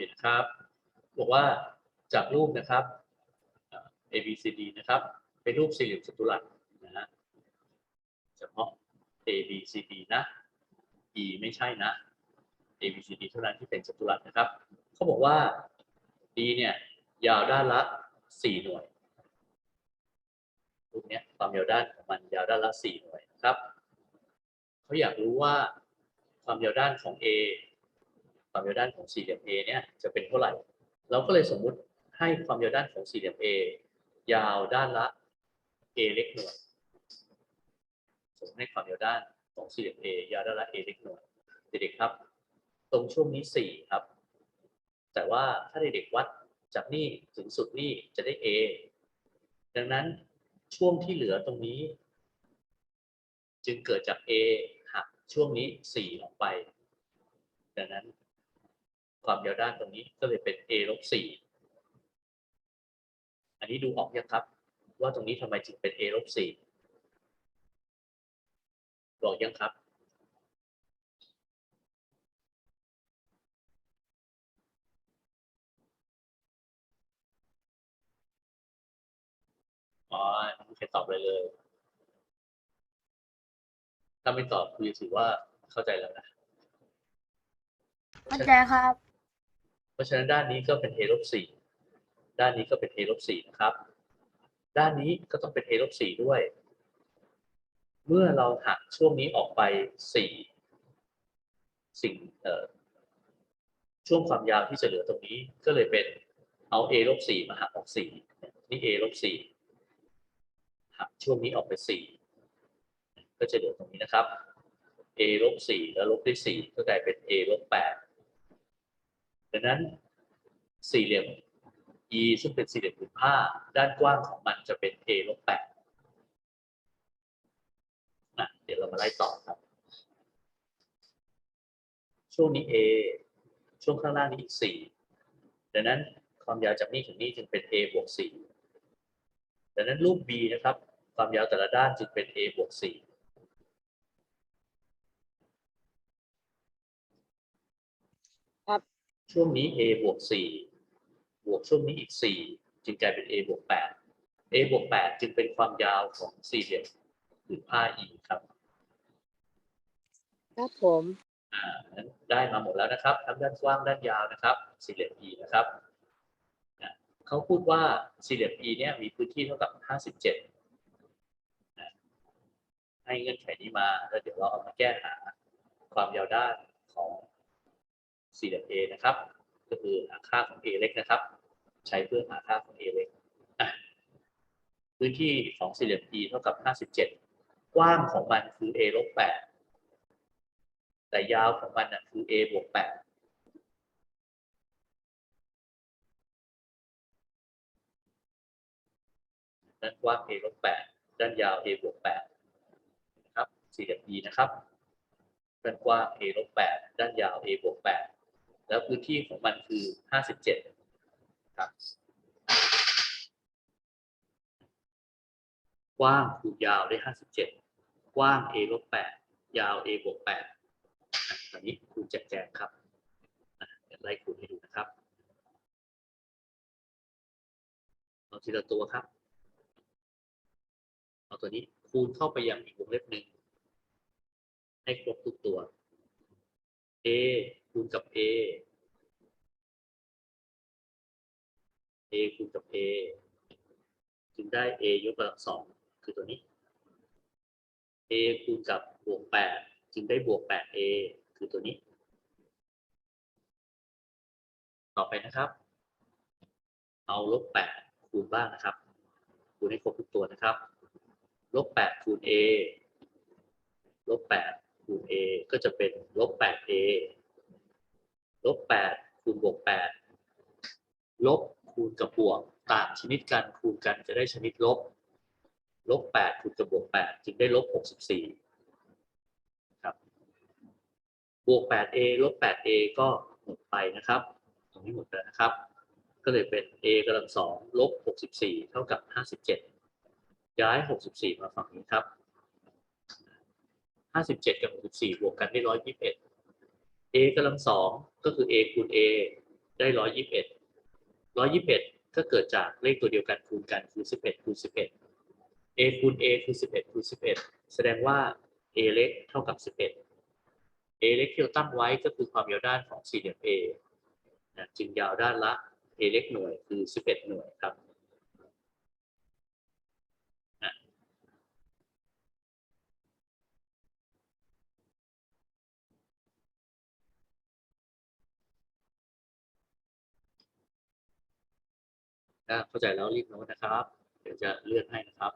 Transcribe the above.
เคนะครับ บอกว่าจากรูปนะครับ A B C D นะครับ เป็นรูปสี่เหลี่ยมจัตุรัสนะฮะเฉพาะ A B C D นะ E ไม่ใช่นะ A B C D เท่านั้นที่เป็นจัตุรัสนะครับเขาบอกว่า D เนี่ยยาวด้านละสี่หน่วยรูปเนี้ยความยาวด้านของมันยาวด้านละสี่หน่วยนะครับเขาอยากรู้ว่าความยาวด้านของ A ความยาวด้านของสี่เหลี่ยม A เนี่ยจะเป็นเท่าไหร่ เราก็เลยสมมุติให้ความยาวด้านของสี่เหลี่ยม A ยาวด้านละ A เล็กหน่วย สมมติให้ความยาวด้านของสี่เหลี่ยม A ยาวด้านละ A เล็กหน่วยเด็กๆครับ ตรงช่วงนี้สี่ครับ แต่ว่าถ้าเด็กๆวัดจากนี่ถึงสุดนี่จะได้ A ดังนั้นช่วงที่เหลือตรงนี้ จึงเกิดจาก A หักช่วงนี้สี่ออกไป ดังนั้น ความยาวด้านตรงนี้ก็เลยเป็น A ลบสี่อันนี้ดูออกยังครับ ว่าตรงนี้ทำไมจึงเป็น A ลบสี่บอกยังครับ อ๋อไม่มีใครตอบเลยเลย ถ้าไม่ตอบคุณจะถือว่าเข้าใจแล้วนะ เข้าใจครับ ราะฉะนั้นด้านนี้ก็เป็น a ลบสด้านนี้ก็เป็น a ลบสนะครับ ด้านนี้ก็ต้องเป็น a ลบสด้วย เมื่อเราหักช่วงนี้ออกไปสี่สิ่งช่วงความยาวที่จะเหลือตรงนี้ก็เลยเป็นเอา a ลบสมาหักออกสี่นี่ a ลบสหักช่วงนี้ออกไปสี่ก็จะเหลือตรงนี้นะครับ a ลบสแล้วลบด้วยสี่ก็กลายเป็น a ลบแป ดังนั้นสี่เหลี่ยม E ซึ่งเป็นสี่เหลี่ยมผืนผ้า ด้านกว้างของมันจะเป็น A ลบแปดอะเดี๋ยวเรามาไล่ต่อครับ ช่วงนี้ A ช่วงข้างล่างนี้อีกสี่ดังนั้นความยาวจากนี่ถึงนี่จึงเป็น A บวกสี่ดังนั้นรูป B นะครับ ความยาวแต่ละด้านจึงเป็น A บวกสี่ ช่วงนี้ a บวก4บวกช่วงนี้อีก 4 จึงกลายเป็น a บวก8 a บวก8จึงเป็นความยาวของสี่เหลี่ยมผืนผ้า e ครับครับผมอ่านั้นได้มาหมดแล้วนะครับ ทั้งด้านกว้างด้านยาวนะครับ สี่เหลี่ยม e นะครับนะเขาพูดว่าสี่เหลี่ยม e เนี่ยมีพื้นที่เท่ากับ 57นะให้เงื่อนไขนี้มาแล้วเดี๋ยวเราเอามาแก้หาความยาวด้านของ สี่เหลี่ยม a นะครับ ก็คือหาค่าของ a เล็กนะครับ ใช้เพื่อหาค่าของ a เล็กพื้นที่ของสี่เหลี่ยม e เท่ากับ 57 กว้างของมันคือ a ลบ8แต่ยาวของมันนะคือ a บวก8ด้านกว้าง a ลบ8ด้านยาว a บวก8นะครับสี่เหลี่ยม e นะครับ ด้านกว้าง a ลบ8ด้านยาว a บวก8 แล้วพื้นที่ของมันคือ 57 ครับ กว้างคูณยาวได้ 57 กว้าง a ลบ8ยาว a บวก8อะตอนนี้ครูแจกแจงครับอะเดี๋ยวไล่คูณให้ดูนะครับเอาทีละตัวครับ เอาตัวนี้คูณเข้าไปยังอีกวงเล็บหนึ่งให้ครบทุกตัว a คูณกับ a a คูณกับ a จึงได้ a ยกกำลังสองคือตัวนี้ a คูณกับบวกแปดจึงได้บวกแปด a คือตัวนี้ ต่อไปนะครับ เอาลบแปดคูณบ้างนะครับ คูณให้ครบทุกตัวนะครับ ลบแปดคูณ a ลบแปดคูณ a ก็จะเป็นลบแปด a ลบแปดคูณบวกแปดลบคูณกับบวกต่างชนิดกันคูณกันจะได้ชนิดลบ ลบแปดคูณกับบวกแปดจึงได้ลบหกสิบี่ครับ บวกแปด a ลบแปด a ก็หมดไปนะครับ ตรงนี้หมดแล้วนะครับ ก็เลยเป็น a กำลังสองลบหกสิบี่เท่ากับห้าสิบเจ็ดย้ายหกสิบี่มาฝั่งนี้ครับห้าสิบเจ็ดกับหกสิบี่บวกกันได้ร้อยยี่สิบเอ็ด a กำลังสองก็คือ a คูณ a ได้ร้อยยี่สิบเอ็ดร้อยยี่สิบเอ็ดก็เกิดจากเลขตัวเดียวกันคูณกันคือสิบเอ็ดคูณสิบเอ็ด a คูณ a คือสิบเอ็ดคูณสิบเอ็ดแสดงว่า a เล็กเท่ากับสิบเอ็ด a เล็กที่เราตั้งไว้ก็คือความยาวด้านของสี่เหลี่ยม a นะจึงยาวด้านละ a เล็กหน่วยคือสิบเอ็ดหน่วยครับ ถ้าเข้าใจแล้วรีบโน้ตนะครับ เดี๋ยวจะเลื่อนให้นะครับ